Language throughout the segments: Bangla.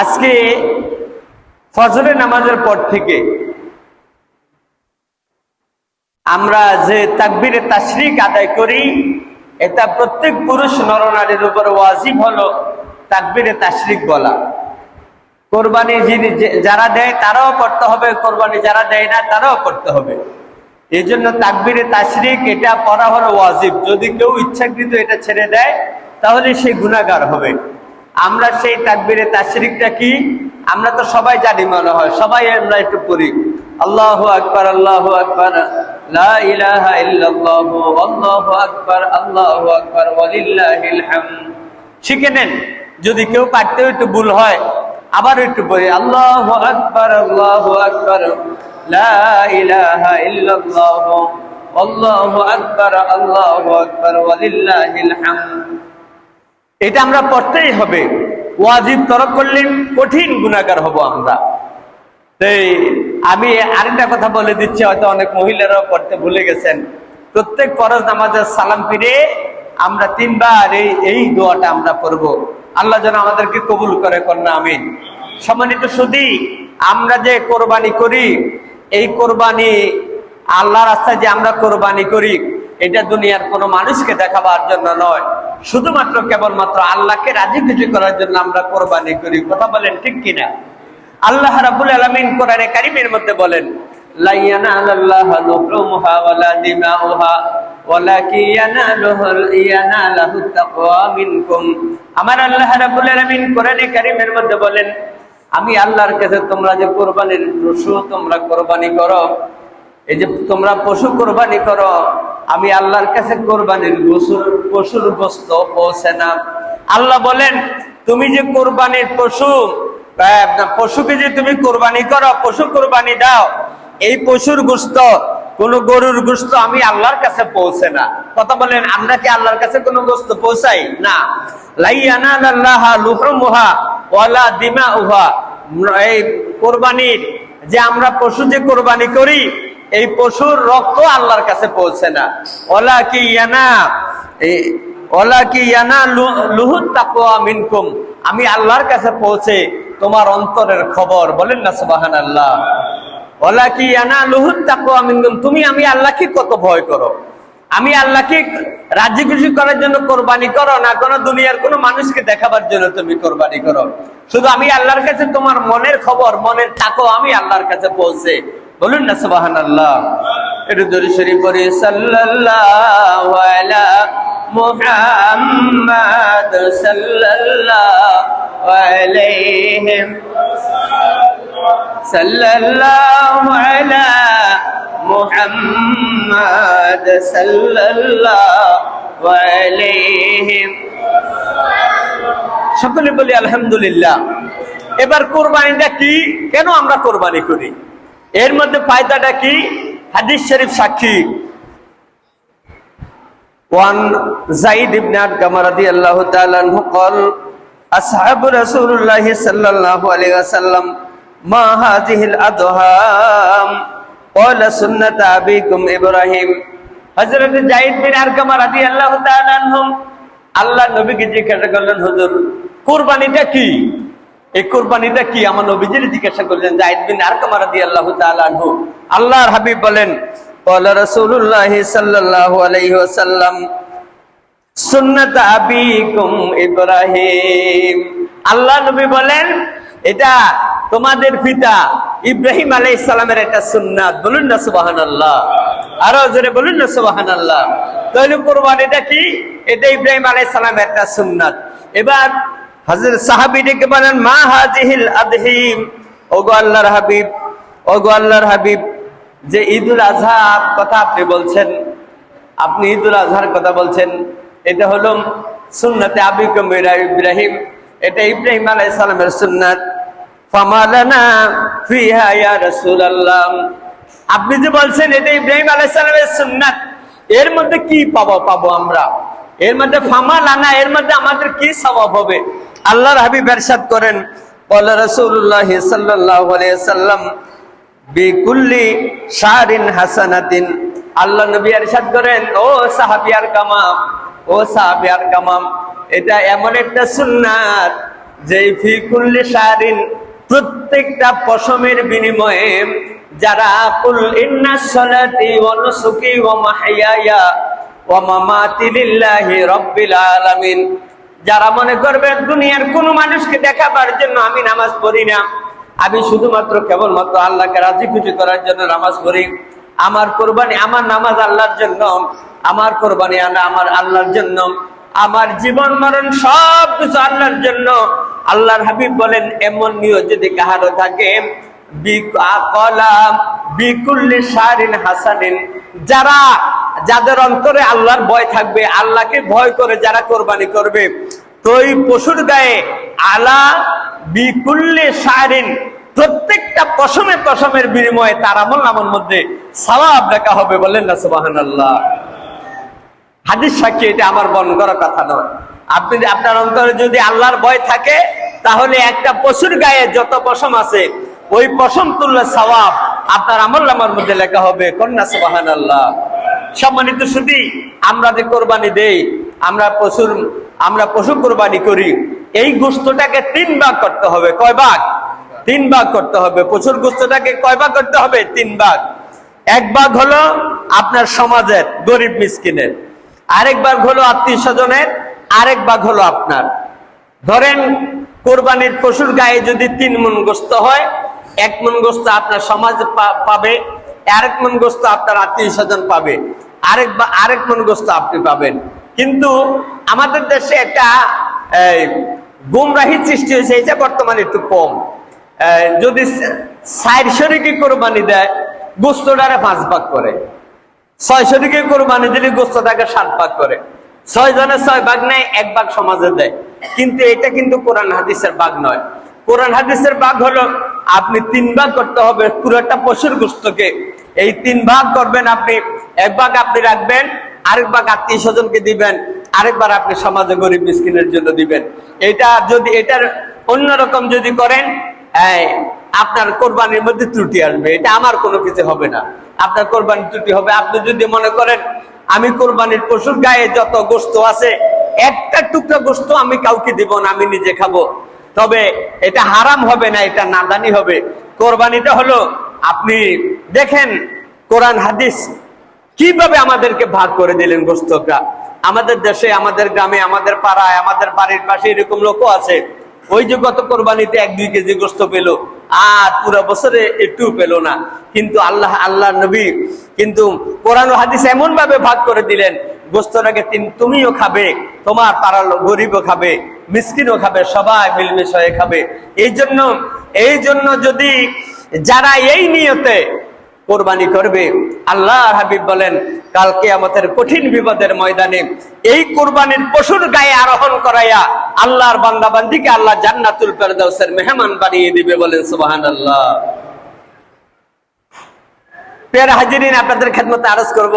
আজকে ফজরের নামাজের পর থেকে আমরা যে তাকবিরে তাশরিক আদায় করি, এটা প্রত্যেক পুরুষ নরনারীর উপর ওয়াজিব হলো তাকবিরে তাশরিক বলা। কোরবানি যিনি যারা দেয় তারাও করতে হবে, কোরবানি যারা দেয় না তারাও করতে হবে। এই জন্য তাকবিরে তাশরিক এটা পড়া হলো ওয়াজিব। যদি কেউ ইচ্ছাকৃত এটা ছেড়ে দেয়, তাহলে সে গুণাগার হবে। আমরা সেই তাকবিরে তাশরিকটা কি? আমরা তো সবাই জানি মনে হয়, সবাই আমরা একটু পড়ি। আল্লাহ আকবার আল্লাহ আকবার শিখে নেন, যদি কেউ পারতেও একটু ভুল হয়, আবার একটু বলি আল্লাহ আকবার, আল্লাহ আকবর আল্লাহু আকবার আল্লাহু আকবার এটা আমরা পড়তেই হবে। ওয়াজিব তরক করলে কঠিন গুণাগার হব আমরা। এই, আমি আরেকটা কথা বলে দিচ্ছি, হয়তো অনেক মহিলারাও পড়তে ভুলে গেছেন। প্রত্যেক ফরজ নামাজের সালাম ফিরে আমরা তিনবার এই এই দোয়াটা আমরা পড়ব। আল্লাহ যেন আমাদেরকে কবুল করে, কন্যা, আমিন। সম্মানিত সুদী আমরা যে কোরবানি করি, এই কোরবানি আল্লাহ রাস্তায় যে আমরা কোরবানি করি এটা দুনিয়ার কোনো মানুষকে দেখাবার জন্য নয়। শুধুমাত্র কেবলমাত্র আল্লাহকে রাজি খুশি করার জন্য আমরা কোরবানি করি। কথা বলেন ঠিক কিনা? আল্লাহ রাব্বুল আলামিন কোরআনে কারীমের মধ্যে বলেন আমার আল্লাহ রাব্বুল আলামিন কোরআনে কারীমের মধ্যে বলেন, আমি আল্লাহর কাছে তোমরা যে কোরবানির পশু তোমরা কোরবানি করো, এই যে তোমরা পশু কোরবানি করো আমি আল্লাহর কাছে কোরবানির পশুর পশুর গোস্ত পৌঁছে না আল্লাহ বলেন, তুমি যে কোরবানির পশু পশুকে যে তুমি কোরবানি করো, পশু কোরবানি দাও, এই পশুর গোস্ত কোন গরুর গোস্ত আমি আল্লাহর কাছে পৌঁছে না। কথা বলেন, আমরা কি আল্লাহর কাছে কোনো গোস্ত পৌঁছাই? না। লাইয়ানা আল্লাহ লুহরুমুহা ওয়ালা দিমা উহা এই কোরবানির যে আমরা পশু যে কোরবানি করি এই পশুর রক্ত আল্লাহর কাছে পৌঁছে না। ওলা কি ইয়ানা? ওলা কি ইয়ানা লুহুত তাকওয়া মিনকুম? আমি আল্লাহর কাছে পৌঁছে তোমার অন্তরের খবর। বলেন না সুবাহান আল্লাহ ওলা কি ইয়ানা লুহুত তাকওয়া মিনকুম? তুমি, আমি আল্লাহকে কত ভয় করো? আমি আল্লাহকে রাজি খুশি করার জন্য কোরবানি করো না? কোনো দুনিয়ার কোনো মানুষকে দেখাবার জন্য তুমি কোরবানি করো? শুধু আমি আল্লাহর কাছে তোমার মনের খবর, মনের তাকো আমি আল্লাহর কাছে পৌঁছে বলুন না সুবাহান আল্লাহ একটু দূরে শরীফ পড়ি, সাল্লাল্লাহু আলা মুহাম্মাদ সাল্লাল্লাহু আলাইহি সাল্লাল্লাহু আলা মুহাম্মাদ সাল্লাল্লাহু আলাইহি সকলে বলি, আলহামদুলিল্লাহ। এবার কোরবানিটা কি? কেন আমরা কোরবানি করি? এর মধ্যে ফায়দাটা কি হাদিস শরীফ সাক্ষী وعن زيد بن أرقم رضي الله تعالى عنه قال أصحاب رسول الله صلى الله عليه وسلم ما هذه الأضهام قال سنة أبيكم إبراهيم হযরত জাইদ বিন আরকাম রাদিয়াল্লাহু তাআলা আনহুম আল্লাহ নবীকে জিজ্ঞাসা করলেন হুজুর কুরবানিটা কি এই কুরবানিটা কি আমার নবীজির জিজ্ঞাসা করলেন জাইদ বিন আরকাম রাদিয়াল্লাহু তাআলা আনহু আল্লাহর হাবিব বলেন قال رسول الله صلى الله عليه وسلم সুন্নাত আবিকুম ইব্রাহিম আল্লাহ নবী বলেন এটা তোমাদের পিতা ইব্রাহিম আলাইহিস সালামের একটা সুন্নাত বলুন না সুবহানাল্লাহ আরো জোরে বলুন না সুবহানাল্লাহ তাহলে কুরবানিটা কি এটা ইব্রাহিম আলাইহিস সালামের একটা সুন্নাত এবার হযরত সাহাবী ডেকে বলেন, মা হাজিহিল আদহিম? ওগো আল্লাহর হাবিব, ওগো আল্লাহর হাবিব, যে ঈদুল আজহার কথা আপনি বলছেন, আপনি ঈদুল আজহার কথা বলছেন, এটা হলো সুন্নাতে আবিকম ইব্রাহিম, এটা ইব্রাহিম আলাইহিস সালামের সুন্নাত। ফামালানা ফিহা ইয়া রাসূলুল্লাহ। আপনি যে বলছেন, এটা ইব্রাহিম আলাইহিস সালামের সুন্নাত। এর মধ্যে কি পাবো পাবো আমরা? এর মধ্যে ফামালানা এর মধ্যে আমাদের কি স্বভাব হবে? আল্লাহর হাবিব এরশাদ করেন, বলে রসুল্লাহ সাল্লাম বিকুল্লি শাহরিন হাসান আল্লাহ নবী এরশাদ করেন, ও সাহাবিয়ার কামাম, ও সাহাবিয়ার কামাম, এটা এমন একটা সুন্নাত যে ফিকুল্লি শাহরিন প্রত্যেকটা পশমের বিনিময়ে যারা, কুল ইন্না সলাতি ওয়া নুসুকি ওয়া মাহইয়ায়া ওয়া মামাতি লিল্লাহি রাব্বিল আলামিন। যারা মনে করবে দুনিয়ার কোন মানুষকে দেখাবার জন্য আমি নামাজ পড়ি না, আমি শুধুমাত্র কেবলমাত্র আল্লাহকে রাজি খুশি করার জন্য নামাজ পড়ি। আমার কোরবানি আমার নামাজ আল্লাহর জন্য, আমার কোরবানি আনা আমার আল্লাহর জন্য, আমার জীবন মরণ সব কিছু আল্লাহর জন্য। আল্লাহর হাবিব বলেন, এমন নিয়ত যদি কাহারও থাকে বিকুল্লি সারিন হাসানিন, যারা যাদের অন্তরে আল্লাহর ভয় থাকবে, আল্লাহকে ভয় করে যারা কোরবানি করবে। তো পশুর গায়ে আলা বিকুল্লে সারিন প্রত্যেকটা পশমে পশমের বিনিময়ে তার আমল নামের মধ্যে সওয়াব লেখা হবে বলেন না সুবাহান আল্লাহ হাদিস সাক্ষী, এটা আমার বন করা কথা নয়। আপনি আপনার অন্তরে যদি আল্লাহর ভয় থাকে, তাহলে একটা পশুর গায়ে যত পশম আছে, ওই পশম তুললে সওয়াব আপনার আমল নামার মধ্যে লেখা হবে। কন্যা সুবাহান আল্লাহ সম্মানিত শুধু আমরা যে কোরবানি দেই, আমরা পশুর আমরা পশু কোরবানি করি, এই গোস্তটাকে তিন ভাগ করতে হবে। কয় ভাগ? তিন ভাগ করতে হবে। পশুর গোস্তটাকে কয় ভাগ করতে হবে? তিন ভাগ। এক ভাগ হলো আপনার সমাজের গরিব মিসকিনের। আরেক ভাগ হলো আত্মীয় স্বজনের, আরেক ভাগ হলো আপনার। ধরেন, কোরবানির পশুর গায়ে যদি তিন মন গোস্ত হয়, এক মন গোস্ত আপনার সমাজ পাবে আরেক মন গোস্ত আপনার আত্মীয় স্বজন পাবে, আরেক বা- আরেক মন গোস্ত আপনি পাবেন। কিন্তু আমাদের দেশে একটা গুমরাহি সৃষ্টি হয়েছে এটা বর্তমানে একটু কম। যদি সাইড শরীকে কোরবানি দেয়, গোস্তটারে পাঁচ ভাগ করে। ছয় শরীকে কোরবানি দিলে গোস্তটাকে সাত ভাগ করে। ছয় জনের ছয় ভাগ নেয়, এক ভাগ সমাজে দেয়। কিন্তু এটা কিন্তু কোরআন হাদিসের ভাগ নয়। কোরআন হাদিসের ভাগ হলো আপনি তিন ভাগ করতে হবে পুরোটা পশুর গোস্তকে এই তিন ভাগ করবেন আপনি, এক ভাগ আপনি রাখবেন, আরেক ভাগ আত্মীয় স্বজনকে দিবেন আরেকবার আপনি সমাজে গরিব মিসকিনের জন্য দিবেন। এটা যদি এটার অন্যরকম যদি করেন আপনার কোরবানির মধ্যে ত্রুটি আসবে। এটা আমার কোনো কিছু হবে না। আপনার কোরবানির ত্রুটি হবে। আপনি যদি মনে করেন, আমি কোরবানির পশুর গায়ে যত গোস্ত আছে, একটা টুকরা গোস্ত আমি কাউকে দিব না, আমি নিজে খাব। তবে এটা হারাম হবে না, এটা নাদানি হবে। কোরবানিটা হলো, আপনি দেখেন কোরআন, হাদিস, কীভাবে আমাদেরকে ভাগ করে দিলেন গোস্তটা আমাদের দেশে, আমাদের গ্রামে, আমাদের পাড়ায়, আমাদের বাড়ির পাশে এরকম লোকও আছে। ওই যে গত কোরবানিতে এক দুই কেজি গোস্ত পেল, আর পুরো বছরে একটু পেল না। কিন্তু আল্লাহ আল্লাহ নবী কিন্তু কোরআন হাদিস এমন ভাবে ভাগ করে দিলেন গোস্তটাকে তুমিও খাবে, তোমার পাড়ার গরিবও খাবে। মিসকিনও খাবে, সবাই মিলমিশ হয়ে খাবে। এই জন্য এই জন্য যদি যারা এই নিয়তে কোরবানি করবে আল্লাহ হাবিব বলেন কালকে আমাদের কঠিন বিপদের ময়দানে এই কোরবানির পশুর গায়ে আরোহণ করাইয়া আল্লাহর বান্দা বান্দিকে আল্লাহ জান্নাতুল ফেরদাউসের মেহমান বানিয়ে দিবে বলেন সুবহান আল্লাহ পেয়ার হাজিরিন, আপনাদের খেদমতে আরজ করব,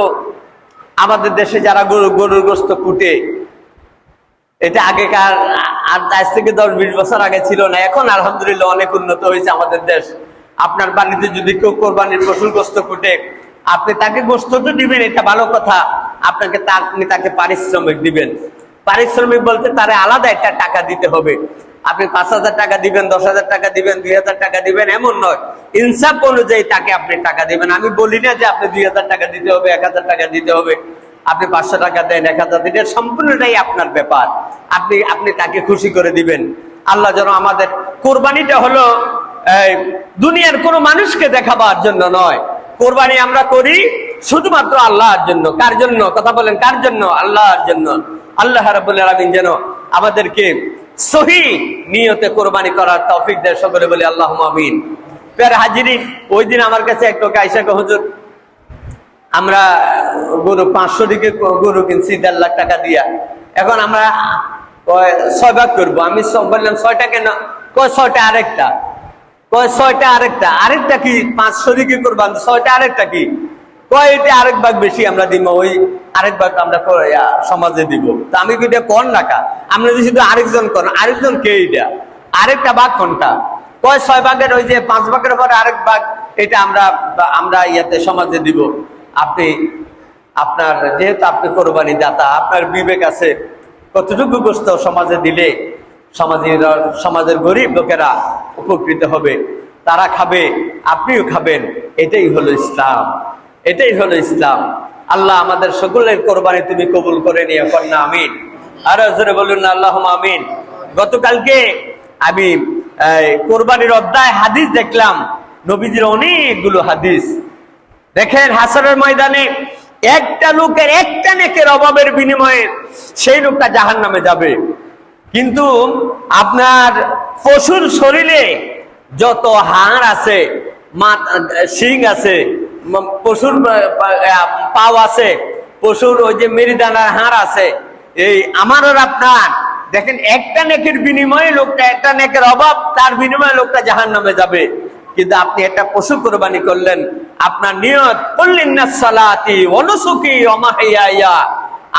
আমাদের দেশে যারা গরু গরুর গোস্ত কুটে, এটা আগেকার আর আজ থেকে দশ বিশ বছর আগে ছিল না, এখন আলহামদুলিল্লাহ অনেক উন্নত হয়েছে আমাদের দেশ। আপনার বাড়িতে যদি কেউ কোরবানির পশুর গোস্ত কুটে, আপনি তাকে গোস্ত তো দিবেন, এটা ভালো কথা। আপনাকে আপনি তাকে পারিশ্রমিক দিবেন। পারিশ্রমিক বলতে তার আলাদা একটা টাকা দিতে হবে। আপনি পাঁচ হাজার টাকা দিবেন, দশ হাজার টাকা দিবেন, দুই হাজার টাকা দিবেন, এমন নয়। ইনসাফ অনুযায়ী তাকে আপনি টাকা দিবেন। আমি বলি না যে আপনি দুই হাজার টাকা দিতে হবে, এক হাজার টাকা দিতে হবে। আপনি পাঁচশো টাকা দেন, এক হাজার দিন সম্পূর্ণটাই আপনার ব্যাপার। আপনি আপনি তাকে খুশি করে দিবেন। আল্লাহ যেন আমাদের কোরবানিটা হলো দুনিয়ার কোনো মানুষকে দেখাবার জন্য নয়। কোরবানি আমরা করি শুধুমাত্র আল্লাহর জন্য। কার জন্য? কথা বলেন, কার জন্য? আল্লাহর জন্য। আল্লাহ রাবুল যেন আমাদেরকে সহি নিয়তে কোরবানি করার তৌফিক দেয়, সকলে বলে আল্লাহ আমিন। পের হাজিরি ওই দিন আমার কাছে এক লোক আইসা হুজুর আমরা গরু, পাঁচশো দিকে গরু কিনছি, দেড় লাখ টাকা দিয়া। এখন আমরা ছয় ভাগ করব। আমি বললাম, ছয়টা কেন? কয়, ছয়টা আরেকটা। কয়, ছয়টা আরেকটা। আরেকটা কি? পাঁচশো দিকে করবান ছয়টা আরেকটা কি? কয়, এটা আরেক ভাগ বেশি আমরা দিব ওই আরেক ভাগ আমরা সমাজে দিব। তা আমি এটা কন রাখা আমরা যদি শুধু আরেকজন করেন আরেকজন কে এটা? আরেকটা ভাগ কোনটা? কয়, ছয় ভাগের ওই যে পাঁচ ভাগের পরে আরেক ভাগ, এটা আমরা আমরা ইয়াতে সমাজে দিব। আপনি, আপনার, যেহেতু আপনি কোরবানি দাতা আপনার বিবেক আছে, কতটুকু গোস্ত সমাজে দিলে সমাজের সমাজের গরিব লোকেরা উপকৃত হবে, তারা খাবে, আপনিও খাবেন, এটাই হলো ইসলাম, এটাই হলো ইসলাম। আল্লাহ আমাদের সকলের কোরবানি তুমি কবুল করে নিয়ে কন্যা আমিন। আর জোরে বলুন আল্লাহ আমিন। গতকালকে আমি কোরবানির অধ্যায় হাদিস দেখলাম, নবীজির অনেকগুলো হাদিস। দেখেন হাসানের ময়দানে একটা লোকের একটা নেকের অভাবের বিনিময়ে সেই লোকটা জাহান নামে যাবে। কিন্তু আপনার পশুর শরীরে যত হাড় আছে শিং আছে পশুর পাও আছে, পশুর ওই যে মেরিদানার হাড় আছে, এই আমার আর আপনার, দেখেন একটা নেকের বিনিময়ে লোকটা, একটা নেকের অভাব, তার বিনিময়ে লোকটা জাহান নামে যাবে। কিন্তু আপনি একটা পশু কোরবানি করলেন, আপনার নিয়ত সালাতি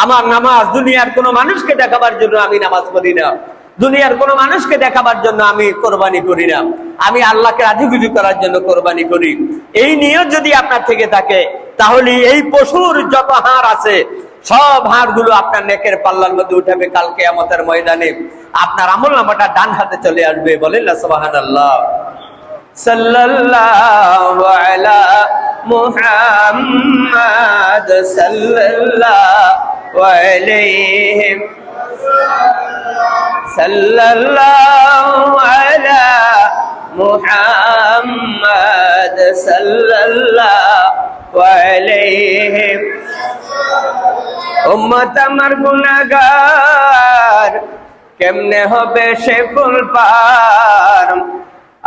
আমার নামাজ দুনিয়ার কোনো মানুষকে দেখাবার জন্য আমি নামাজ পড়ি না। দুনিয়ার কোনো মানুষকে দেখাবার জন্য আমি কোরবানি করি না। আমি আল্লাহকে রাজিগুজি করার জন্য কোরবানি করি। এই নিয়ত যদি আপনার থেকে থাকে, তাহলে এই পশুর যত হাড় আছে, সব হাড়গুলো আপনার নেকের পাল্লার মধ্যে উঠাবে কালকে আমাদের ময়দানে। আপনার আমল নামাটা ডান হাতে চলে আসবে। বলেন আল্লাহ সাল্লাল্লাহু আলা মুহাম্মাদ সাল্লাল্লাহু আলাইহি সাল্লাল্লাহু আলা মুহাম্মাদ সাল্লাল্লাহু আলাইহি উম্মত আমার গুনাহগার, কেমনে হবে সে ফুল পার?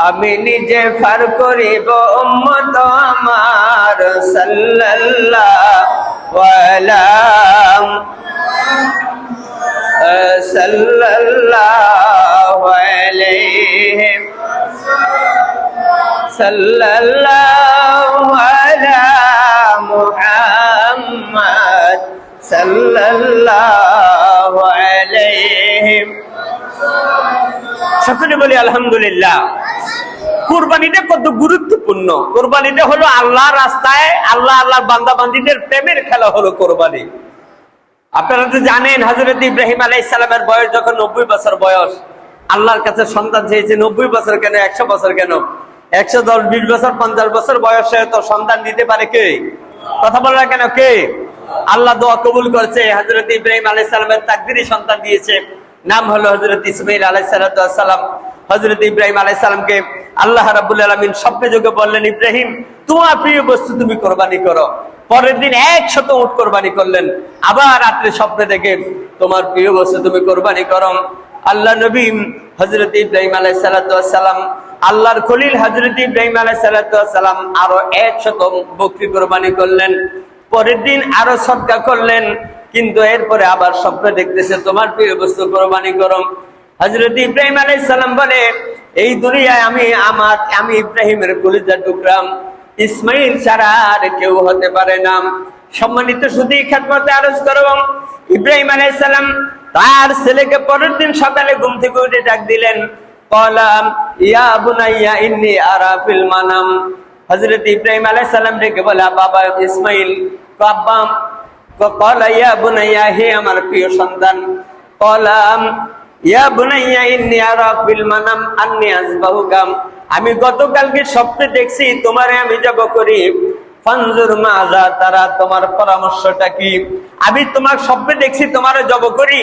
আমি নিজে ফার করিব উম্মত আমার, সাল্লাল্লাহু সাল্লাল্লাহু আলাইহি সাল্লাল্লাহু আলা মুহাম্মদ সাল্লাল্লাহু আলাইহি সকলে বলি আলহামদুলিল্লাহ। কুরবানিটা কত গুরুত্বপূর্ণ? কোরবানিটা হলো আল্লাহ রাস্তায় আল্লাহ আল্লাহ বান্দা বান্দিদের প্রেমের খেলা হলো কোরবানি। আপনারা তো জানেন হজরত ইব্রাহিম আলাই ইসলামের বয়স যখন নব্বই বছর বয়স, আল্লাহর কাছে সন্তান চেয়েছে, নব্বই বছর কেন, একশো বছর কেন? একশো দশ, বিশ বছর, পঞ্চাশ বছর বয়সে তো সন্তান দিতে পারে কে? কথা বলে কেন কে? আল্লাহ দোয়া কবুল করছে হজরত ইব্রাহিম আলাই সালামের তাকদিরি সন্তান দিয়েছে। নাম হলো হজরত ইসমাইল আলাই সালাম। হজরত ইব্রাহিম আলাই সালামকে আল্লাহ রাবুল আলমিন স্বপ্নে যোগে বললেন, ইব্রাহিম, তোমার প্রিয় বস্তু তুমি কোরবানি করো। পরের দিন একশত উট কোরবানি করলেন। আবার রাত্রে স্বপ্নে দেখে, তোমার প্রিয় বস্তু তুমি কোরবানি করো। আল্লাহ নবীম হজরত ইব্রাহিম আলাই সালাম আল্লাহর খলিল হজরত ইব্রাহিম আলাই সালাম আরও একশত বকরি কোরবানি করলেন। পরের দিন আরও সৎকা করলেন, কিন্তু এরপরে আবার স্বপ্নে দেখতেছে, তোমার প্রিয় বস্তু কোরবানি করো। হজরত ইব্রাহিম আলাই সালাম বলে এই দুনিয়ায় আমি আমার, আমি ইব্রাহিমের কলিজা টুকরাম ইসমাইল ছাড়া আর কেউ হতে পারে না। সম্মানিত শুধু খেদমতে আরজ করব। ইব্রাহিম আলাইসালাম তার ছেলেকে পরের দিন সকালে ঘুম থেকে উঠে ডাক দিলেন কলাম ইয়া বুনাইয়া ইন্নি আরা ফিল মানাম। হযরত ইব্রাহিম আলাইহিস সালাম ডেকে বলে, বাবা ইসমাইল আব্বা কলা ইয়া বুনাইয়া, হে আমার প্রিয় সন্তান কলাম আমি গতকালকে স্বপ্নে দেখছি, তোমারে আমি যাব করি। ফানজুর মাজা তারা তোমার পরামর্শটা কি? আমি তোমার স্বপ্নে দেখছি, তোমারে জব করি।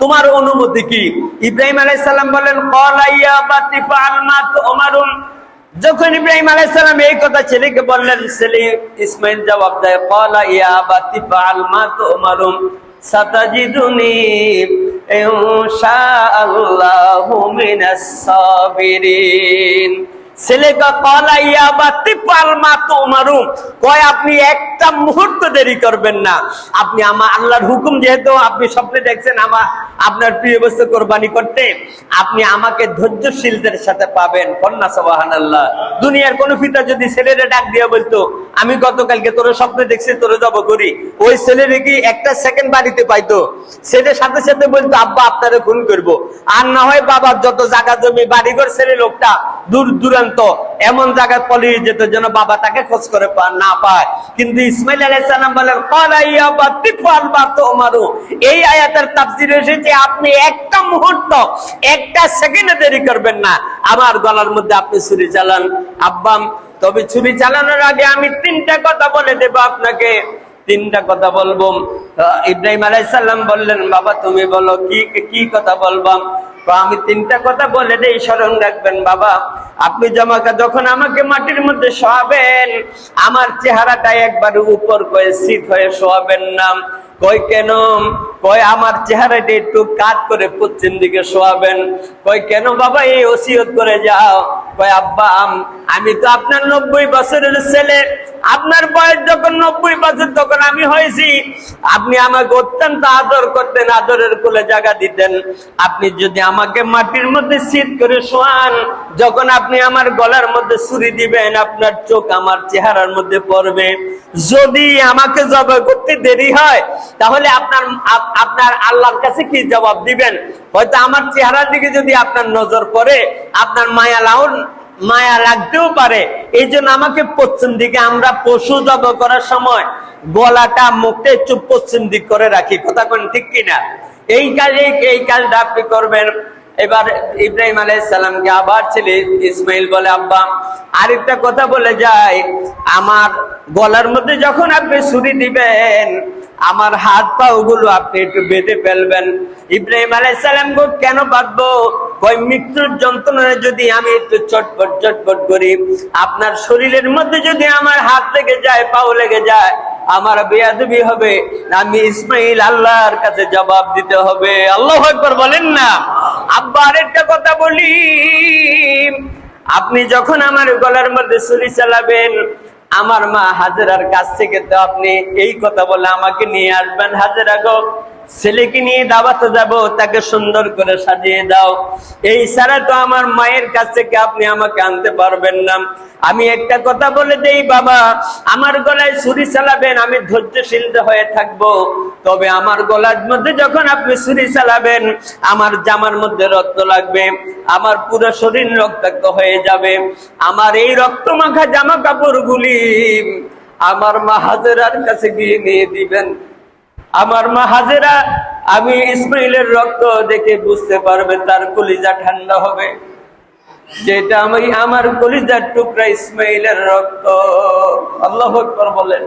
তোমার অনুমতি কি? ইব্রাহিম আলাইহিস সালাম বলেন যখন ইব্রাহিম আলাইসালাম সালাম এই কথা ছেলেকে বললেন, ছেলে ইসমাইল জবাব দেয় কলা ইয়া বাতিফা আলমা তুমারুন সাতাজিদুনি ইনশাআল্লাহু মিনাস সাবিরিন। ধৈর্যশীলদের সাথে পাবেন। কন্যা দুনিয়ার কোন পিতা যদি ছেলেরে ডাক দিয়ে বলতো, আমি গতকালকে তোর স্বপ্নে দেখছি, তোর জব করি। ওই ছেলেরে কি একটা সেকেন্ড বাড়িতে পাইতো? ছেলের সাথে সাথে বলতো, আব্বা, আপনারে খুন করব। আর না হয় বাবার যত জায়গা জমি, বাড়িঘর, ছেলে লোকটা দূর দূরান্ত পর্যন্ত এমন জায়গায় পলিয়ে যেত যেন বাবা তাকে খোঁজ করে না পায়। কিন্তু ইসমাইল আলাইসাল্লাম বলেন। এই আয়াতের তাফসির এসেছে, আপনি একটা মুহূর্ত, একটা সেকেন্ডে দেরি করবেন না। আমার গলার মধ্যে আপনি ছুরি চালান। আব্বাম, তবে ছুরি চালানোর আগে আমি তিনটা কথা বলে দেব আপনাকে। তিনটা কথা বলব। ইব্রাহিম আলাইসাল্লাম বললেন, বাবা, তুমি বলো, কি কি কথা বলবাম আমি তিনটা কথা বলে দেই, স্মরণ রাখবেন বাবা। আপনি জামাকা যখন আমাকে মাটির মধ্যে শোয়াবেন, আমার চেহারাটা একবার উপর করে শীত হয়ে শোয়াবেন না। কই কেন? কই আমার চেহারাটা একটু কাত করে পশ্চিম দিকে শোয়াবেন। কই কেন বাবা, এই ওসিয়ত করে যাও। আমি তো আপনার নব্বই বছরের ছেলে। আপনার বয়স যখন নব্বই বছর, তখন আমি হয়েছি। আপনি আমাকে অত্যন্ত আদর করতেন, আদরের কোলে জায়গা দিতেন। আপনি যদি আমাকে মাটির মধ্যে শীত করে শোয়ান, যখন আপনি আমার গলার মধ্যে ছুরি দিবেন, আপনার চোখ আমার চেহারার মধ্যে পড়বে। যদি আমাকে জবাই করতে দেরি হয়, তাহলে আপনার আপনার আল্লাহর কাছে কি জবাব দিবেন? হয়তো আমার চেহারার দিকে যদি আপনার নজর পড়ে, আপনার মায়া লাউন, মায়া লাগতেও পারে। এই জন্য আমাকে পশ্চিম দিকে আমরা পশু জব করার সময় গলাটা মুখে চুপ পশ্চিম দিক করে রাখি। কথা কোন ঠিক কিনা? এই কাজে এই কাজটা আপনি করবেন। এবার ইব্রাহিম আলাইসাল্লামকে আবার ছেলে ইসমাইল বলে, আব্বা, আরেকটা কথা বলে যায় আমার গলার মধ্যে যখন আপনি ছুরি দিবেন, আমার হাত পা ওগুলো আপনি একটু বেঁধে ফেলবেন। ইব্রাহিম আলাইসাল্লাম কেন বাঁধবো? কই মৃত্যুর যন্ত্রণায় যদি আমি একটু চটপট চটপট করি, আপনার শরীরের মধ্যে যদি আমার হাত লেগে যায়, পাও লেগে যায় আমার বেয়াদবি হবে, আমি ইসমাইল আল্লাহর কাছে জবাব দিতে হবে। আল্লাহ একবার বলেন না। আব্বা আরেকটা কথা বলি। আপনি যখন আমার গলার মধ্যে ছুরি চালাবেন, আমার মা হাজেরার কাছ থেকে তো আপনি এই কথা বলে আমাকে নিয়ে আসবেন হাজেরা গো। ছেলেকে নিয়ে দাওয়াতে যাব, তাকে সুন্দর করে সাজিয়ে দাও। এই ছাড়া তো আমার মায়ের কাছ থেকে আপনি আমাকে আনতে পারবেন না। আমি একটা কথা বলে দেই বাবা, আমার গলায় ছুরি চালাবেন, আমি ধৈর্যশীল হয়ে থাকব। তবে আমার গলার মধ্যে যখন আপনি ছুরি চালাবেন, আমার জামার মধ্যে রক্ত লাগবে, আমার পুরো শরীর রক্তাক্ত হয়ে যাবে। আমার এই রক্ত মাখা জামা কাপড়গুলি আমার মা হাজেরার কাছে গিয়ে নিয়ে দিবেন। আমার মা হাজেরা, আমি ইসমাইলের রক্ত দেখে বুঝতে পারবে তার কলিজা ঠান্ডা হবে। যেটা আমি আমার কলিজার টুকরা ইসমাইলের রক্ত। আল্লাহ বলেন।